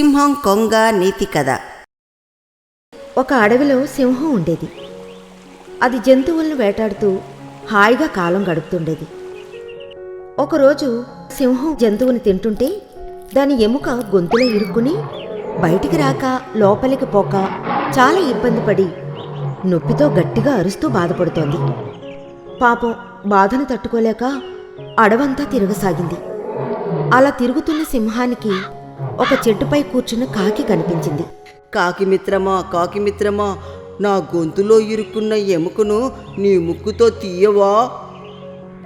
సింహం కొంగ నీతి కథ. ఒక అడవిలో సింహం ఉండేది. అది జంతువులను వేటాడుతూ హాయిగా కాలం గడుపుతుండేది. ఒకరోజు సింహం జంతువుని తింటుంటే దాని ఎముక గొంతులో ఇరుక్కుని బయటికి రాక లోపలికి పోక చాలా ఇబ్బంది పడి నొప్పితో గట్టిగా అరుస్తూ బాధపడుతోంది. పాపం బాధను తట్టుకోలేక అడవంతా తిరగసాగింది. అలా తిరుగుతున్న సింహానికి ఒక చెట్టుపై కూర్చున్న కాకి కనిపించింది. కాకి మిత్రమా కాకి మిత్రమా నా గొంతులో ఇరుక్కున్న ఎముకను నీ ముక్కుతో తీయవా?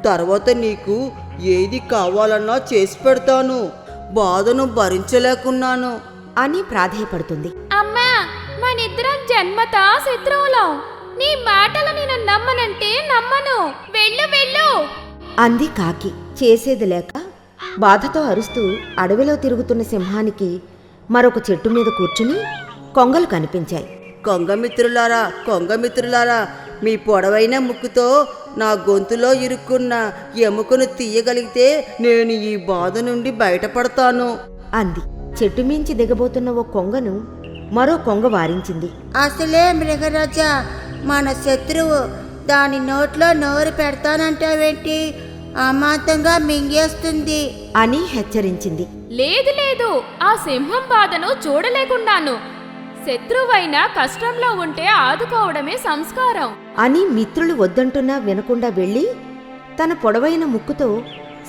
తర్వాత నీకు ఏది కావాలన్నా చేసి పెడతాను. బాధను భరించలేకున్నాను. అని ప్రాధేయపడుతుంది. అమ్మా మనిద్దరం జన్మత శత్రువులం. నీ మాటలు నేను నమ్మనంటే నమ్మను. వెళ్ళు వెళ్ళు. అంది కాకి. చేసేది లేక బాధతో అరుస్తూ అడవిలో తిరుగుతున్న సింహానికి మరొక చెట్టు మీద కూర్చుని కొంగలు కనిపించాయి. కొంగ మిత్రులారా కొంగ మిత్రులారా మీ పొడవైన ముక్కుతో నా గొంతులో ఇరుక్కున్న ఎముకను తీయగలిగితే నేను ఈ బాధ నుండి బయటపడతాను. అంది. చెట్టు మించి దిగబోతున్న ఓ కొంగను మరో కొంగ వారించింది. అసలే మృగరాజా మన శత్రువు దాని నోట్లో నోరు పెడతానంటావేంటి? అమాంతంగా మింగేస్తుంది. అని హెచ్చరించింది. లేదు లేదు. ఆ సింహం బాధను చూడలేకున్నాను. శత్రువైనా కష్టంలో ఉంటే ఆదుకోవడమే సంస్కారం. అని మిత్రులు వద్దంటున్నా వినకుండా వెళ్ళి తన పొడవైన ముక్కుతో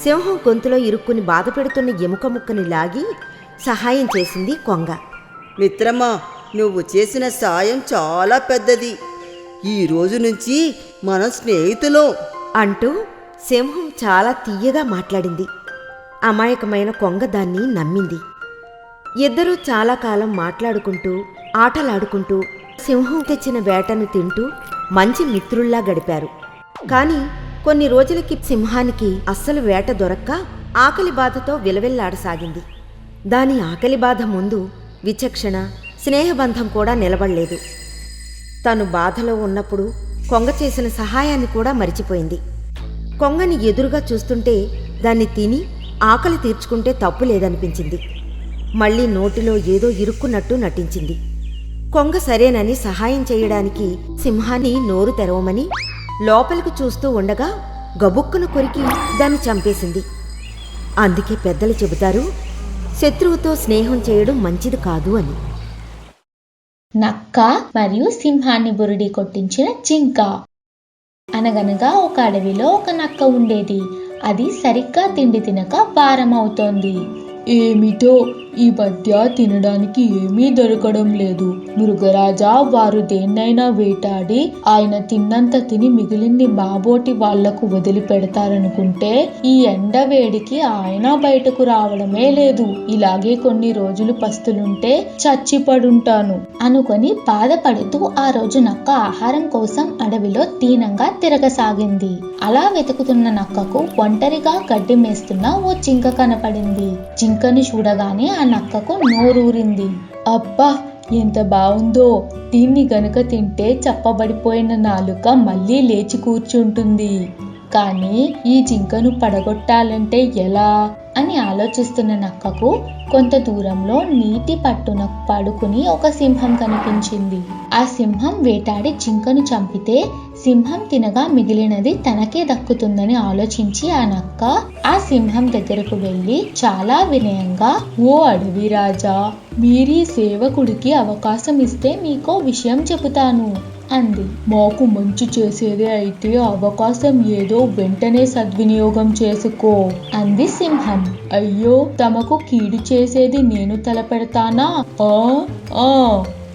సింహం గొంతులో ఇరుక్కుని బాధ పెడుతున్న ఎముక ముక్కని లాగి సహాయం చేసింది కొంగ. మిత్రమా నువ్వు చేసిన సాయం చాలా పెద్దది. ఈ రోజు నుంచి మనం స్నేహితులం. అంటూ సింహం చాలా తీయగా మాట్లాడింది. అమాయకమైన కొంగ దాన్ని నమ్మింది. ఇద్దరూ చాలా కాలం మాట్లాడుకుంటూ ఆటలాడుకుంటూ సింహం తెచ్చిన వేటను తింటూ మంచి మిత్రుల్లా గడిపారు. కాని కొన్ని రోజులకి సింహానికి అస్సలు వేట దొరక్క ఆకలి బాధతో విలవిల్లాడసాగింది. దాని ఆకలి బాధ ముందు విచక్షణ స్నేహబంధం కూడా నిలబడలేదు. తను బాధలో ఉన్నప్పుడు కొంగ చేసిన సహాయాన్ని కూడా మరిచిపోయింది. కొంగని ఎదురుగా చూస్తుంటే దాన్ని తిని ఆకలి తీర్చుకుంటే తప్పు లేదనిపించింది. మళ్ళీ నోటిలో ఏదో ఇరుక్కున్నట్టు నటించింది. కొంగ సరేనని సహాయం చేయడానికి సింహాన్ని నోరు తెరవమని లోపలికి చూస్తూ ఉండగా గబుక్కున కొరికి దాన్ని చంపేసింది. అందుకే పెద్దలు చెబుతారు శత్రువుతో స్నేహం చేయడం మంచిది కాదు అని. నక్క మరియు సింహాన్ని బురిడి కొట్టించిన జింక. అనగనగా ఒక అడవిలో ఒక నక్క ఉండేది. అది సరిగ్గా తిండి తినక భారం అవుతోంది ఏమిటో ఈ మధ్య తినడానికి ఏమీ దొరకడం లేదు. మృగరాజా వారు దేన్నైనా వేటాడి ఆయన తిన్నంత తిని మిగిలింది బాబోటి వాళ్ళకు వదిలిపెడతారనుకుంటే ఈ ఎండ వేడికి ఆయన బయటకు రావడమే లేదు. ఇలాగే కొన్ని రోజులు పస్తులుంటే చచ్చిపడుంటాను అనుకొని బాధపడుతూ ఆ రోజు నక్క ఆహారం కోసం అడవిలో దీనంగా తిరగసాగింది. అలా వెతుకుతున్న నక్కకు ఒంటరిగా గడ్డి మేస్తున్న ఓ జింక కనపడింది. జింకను చూడగానే ఆ నక్కకు నోరూరింది. అబ్బా ఎంత బాగుందో దీన్ని గనుక తింటే చప్పబడిపోయిన నాలుక మళ్ళీ లేచి కూర్చుంటుంది. కానీ ఈ జింకను పడగొట్టాలంటే ఎలా? అని ఆలోచిస్తున్న నక్కకు కొంత దూరంలో నీటి పట్టున పడుకుని ఒక సింహం కనిపించింది. ఆ సింహం వేటాడి జింకను చంపితే సింహం తినగా మిగిలినది తనకే దక్కుతుందని ఆలోచించి ఆ నక్క ఆ సింహం దగ్గరకు వెళ్ళి చాలా వినయంగా ఓ అడవి రాజా మీరీ సేవకుడికి అవకాశం ఇస్తే మీకో విషయం చెబుతాను అంది. మాకు మంచి చేసేదే అయితే అవకాశం ఏదో వెంటనే సద్వినియోగం చేసుకో అంది సింహం. అయ్యో తమకు కీడు చేసేది నేను తలపెడతానా? ఆ ఆ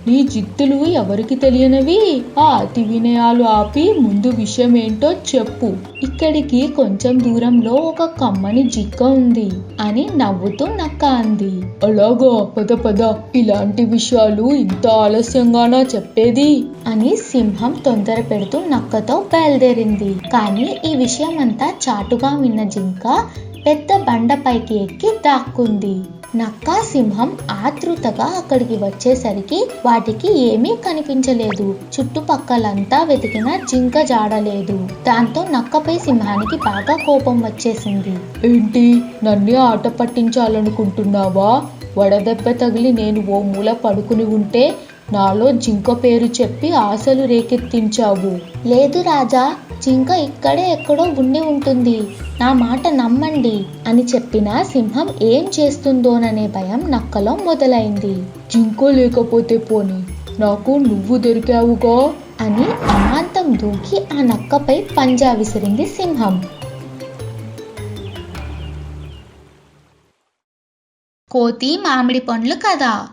నీ జిత్తులు ఎవరికి తెలియనివి? ఆ అతి వినయాలు ఆపి ముందు విషయం ఏంటో చెప్పు. ఇక్కడికి కొంచెం దూరంలో ఒక కమ్మని జిక్క ఉంది అని నవ్వుతూ నక్క అంది. అలాగో? పద పద. ఇలాంటి విషయాలు ఇంత ఆలస్యంగానా చెప్పేది? అని సింహం తొందర పెడుతూ నక్కతో బయలుదేరింది. కానీ ఈ విషయం అంతా చాటుగా విన్న జింక పెద్ద బండపైకి ఎక్కి దాక్కుంది. నక్క సింహం ఆతృతగా అక్కడికి వచ్చేసరికి వాటికి ఏమీ కనిపించలేదు. చుట్టుపక్కలంతా వెతికినా జింక జాడలేదు దాంతో నక్కపై సింహానికి బాగా కోపం వచ్చేసింది. ఏంటి? నన్నే ఆట పట్టించాలనుకుంటున్నావా? వడదెబ్బ తగిలి నేను ఓ మూల పడుకుని ఉంటే నాలో జింక పేరు చెప్పి ఆశలు రేకెత్తించావు. లేదు రాజా జింక ఇక్కడే ఎక్కడో ఉండి ఉంటుంది. నా మాట నమ్మండి అని చెప్పిన సింహం ఏం చేస్తుందోననే భయం నక్కలో మొదలైంది. జింక లేకపోతే పోని నాకు నువ్వు దొరికావుగా? అని అమాంతం దూకి ఆ నక్కపై పంజా విసిరింది సింహం. కోతి మామిడి పండ్లు కదా?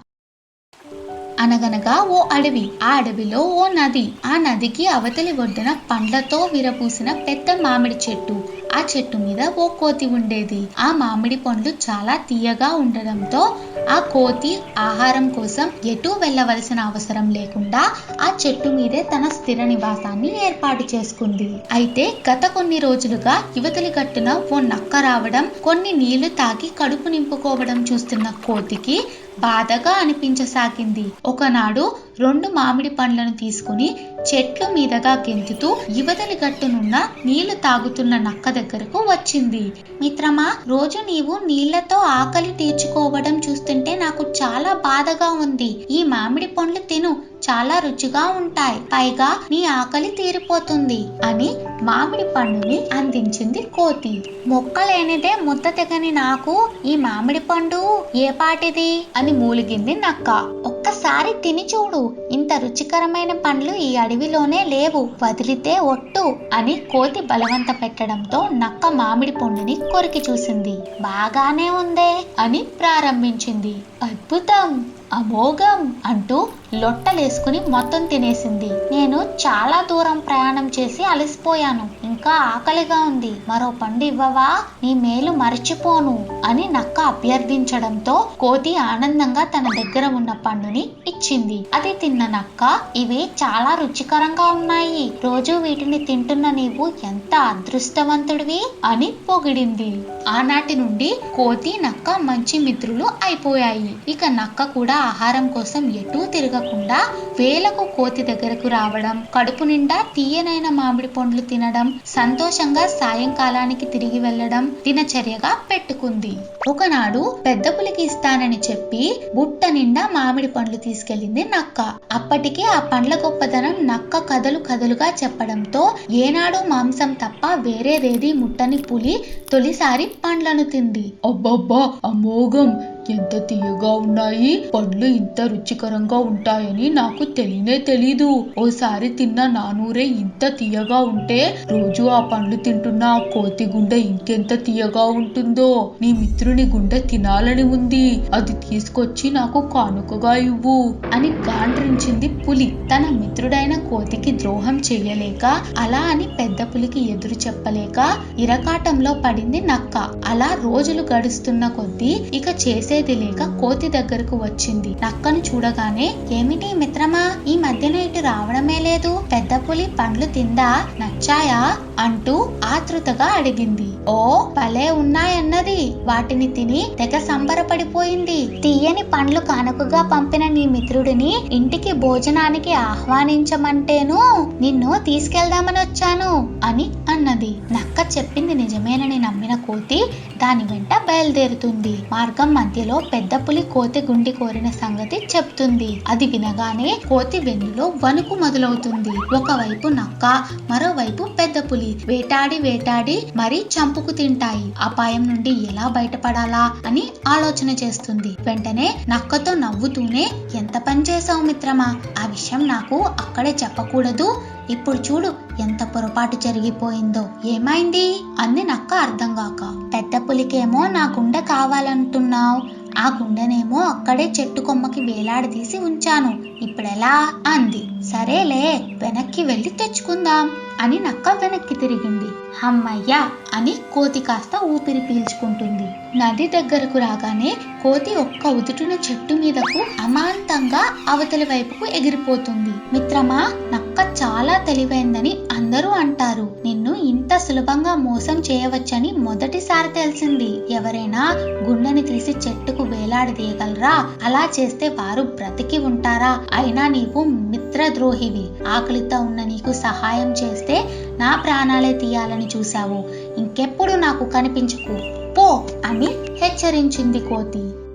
అనగనగా ఓ అడవి. ఆ అడవిలో ఓ నది. ఆ నదికి అవతలి ఒడ్డున పండ్లతో విరపూసిన పెద్ద మామిడి చెట్టు. ఆ చెట్టు మీద ఓ కోతి ఉండేది. ఆ మామిడి పండ్లు చాలా తీయగా ఉండడంతో ఆ కోతి ఆహారం కోసం ఎటూ వెళ్ళవలసిన అవసరం లేకుండా ఆ చెట్టు మీదే తన స్థిర నివాసాన్ని ఏర్పాటు చేసుకుంది. అయితే గత కొన్ని రోజులుగా యువతలి గట్టున ఓ నక్క రావడం కొన్ని నీళ్ళు తాగి కడుపు నింపుకోవడం చూస్తున్న కోతికి బాధగా అనిపించసాగింది. ఒకనాడు రెండు మామిడి పండ్లను తీసుకుని చెట్ల మీదగా గెంతుతూ యువతలి గట్టునున్న నీళ్ళు తాగుతున్న నక్క దగ్గరకు వచ్చింది. మిత్రమా రోజు నీవు నీళ్ళతో ఆకలి తీర్చుకోవడం చూస్తుంటే నాకు చాలా బాధగా ఉంది. ఈ మామిడి పండ్లు తిను చాలా రుచిగా ఉంటాయి. పైగా నీ ఆకలి తీరిపోతుంది అని మామిడి పండుని అందించింది కోతి. మొక్కలేనిదే ముద్ద తెగని నాకు ఈ మామిడి పండు ఏ పాటిది? అని మూలిగింది నక్క. ఒక్కసారి తిని చూడు ఇంత రుచికరమైన పండ్లు ఈ అడవిలోనే లేవు వదిలితే ఒట్టు అని కోతి బలవంత పెట్టడంతో నక్క మామిడి పండుని కొరికి చూసింది. బాగానే ఉందే అని ప్రారంభించింది. అద్భుతం! అమోఘం అంటూ లొట్టలేసుకుని మొత్తం తినేసింది. నేను చాలా దూరం ప్రయాణం చేసి అలసిపోయాను. ఇంకా ఆకలిగా ఉంది. మరో పండు ఇవ్వవా? నీ మేలు మర్చిపోను అని నక్క అభ్యర్థించడంతో కోతి ఆనందంగా తన దగ్గర ఉన్న పండుని ఇచ్చింది. అది తిన్న నక్క ఇవి చాలా రుచికరంగా ఉన్నాయి. రోజు వీటిని తింటున్న నీవు ఎంత అదృష్టవంతుడివి అని పొగిడింది. ఆనాటి నుండి కోతి నక్క మంచి మిత్రులు అయిపోయాయి. ఇక నక్క కూడా ఆహారం కోసం ఎటూ తిరగకుండా వేలకు కోతి దగ్గరకు రావడం కడుపు నిండా తీయనైన మామిడి పండ్లు తినడం సంతోషంగా సాయంకాలానికి తిరిగి వెళ్ళడం దినచర్యగా పెట్టుకుంది. ఒకనాడు పెద్ద పులికి ఇస్తానని చెప్పి బుట్ట నిండా మామిడి పండ్లు తీసుకెళ్ళింది నక్క. అప్పటికే ఆ పండ్ల గొప్పదనం నక్క కథలు కథలుగా చెప్పడంతో ఏనాడు మాంసం తప్ప వేరేదేది ముట్టని పులి తొలిసారి పండ్లను తింది. అబ్బబ్బా అమోఘం! ఎంత తీయగా ఉన్నాయి? పండ్లు ఇంత రుచికరంగా ఉంటాయని నాకు తెలియనే తెలీదు. ఓసారి తిన్న నానూరే ఇంత తీయగా ఉంటే రోజు ఆ పండ్లు తింటున్న ఆ కోతి గుండె ఇంకెంత తీయగా ఉంటుందో. నీ మిత్రుని గుండె తినాలని ఉంది. అది తీసుకొచ్చి నాకు కానుకగా ఇవ్వు అని గాండ్రించింది పులి. తన మిత్రుడైన కోతికి ద్రోహం చెయ్యలేక అలా అని పెద్ద పులికి ఎదురు చెప్పలేక ఇరకాటంలో పడింది నక్క. అలా రోజులు గడుస్తున్న కొద్దీ ఇక చేసే చేసేది లేక కోతి దగ్గరకు వచ్చింది. నక్కను చూడగానే ఏమిటి మిత్రమా? ఈ మధ్యన ఇటు రావడమే లేదు. పెద్ద పులి పండ్లు తిందా? నచ్చాయా అంటూ ఆతృతగా అడిగింది. ఓ భలే ఉన్నాయన్నది. వాటిని తిని తెగ సంబరపడిపోయింది. తీయని పండ్లు కానుకగా పంపిన నీ మిత్రుడిని ఇంటికి భోజనానికి ఆహ్వానించమంటేను నిన్ను తీసుకెళ్దామని వచ్చాను అని అన్నది. నక్క చెప్పింది నిజమేనని నమ్మిన కోతి దాని వెంట బయలుదేరుతుంది. మార్గం మధ్యలో పెద్ద పులి కోతి గుండి కోరిన సంగతి చెప్తుంది. అది వినగానే కోతి వెన్నులో వణుకు మొదలవుతుంది. ఒకవైపు నక్క మరోవైపు పెద్ద పులి వేటాడి వేటాడి మరీ చంపుకు తింటాయి. అపాయం నుండి ఎలా బయటపడాలా అని ఆలోచన చేస్తుంది. వెంటనే నక్కతో నవ్వుతూనే ఎంత పని చేసావు మిత్రమా? ఆ విషయం నాకు అక్కడే చెప్పకూడదు. ఇప్పుడు చూడు ఎంత పొరపాటు జరిగిపోయిందో. ఏమైంది? అంది నక్క అర్థం కాక. పెద్ద పులికేమో నాకుండ కావాలంటున్నావు. ఆ గుండెనేమో అక్కడే చెట్టు కొమ్మకి వేలాడదీసి ఉంచాను. ఇప్పుడెలా? అంది. సరేలే వెనక్కి వెళ్ళి తెచ్చుకుందాం అని నక్క వెనక్కి తిరిగింది. హమ్మయ్యా! అని కోతి కాస్త ఊపిరి పీల్చుకుంటుంది. నది దగ్గరకు రాగానే కోతి ఒక్క ఉదుటిన చెట్టు మీదకు అమాంతంగా అవతలి వైపుకు ఎగిరిపోతుంది. మిత్రమా నక్క చాలా తెలివైందని అందరూ అంటారు. నేను ఇంత సులభంగా మోసం చేయవచ్చని మొదటిసారి తెలిసింది. ఎవరైనా గుండెని తీసి చెట్టుకు వేలాడదీయగలరా అలా చేస్తే వారు బ్రతికి ఉంటారా? అయినా నీవు మిత్రద్రోహివి. ఆకలితో ఉన్న నీకు సహాయం చేస్తే నా ప్రాణాలే తీయాలని చూశావు. ఇంకెప్పుడు నాకు కనిపించకు. పో అని హెచ్చరించింది కోతి.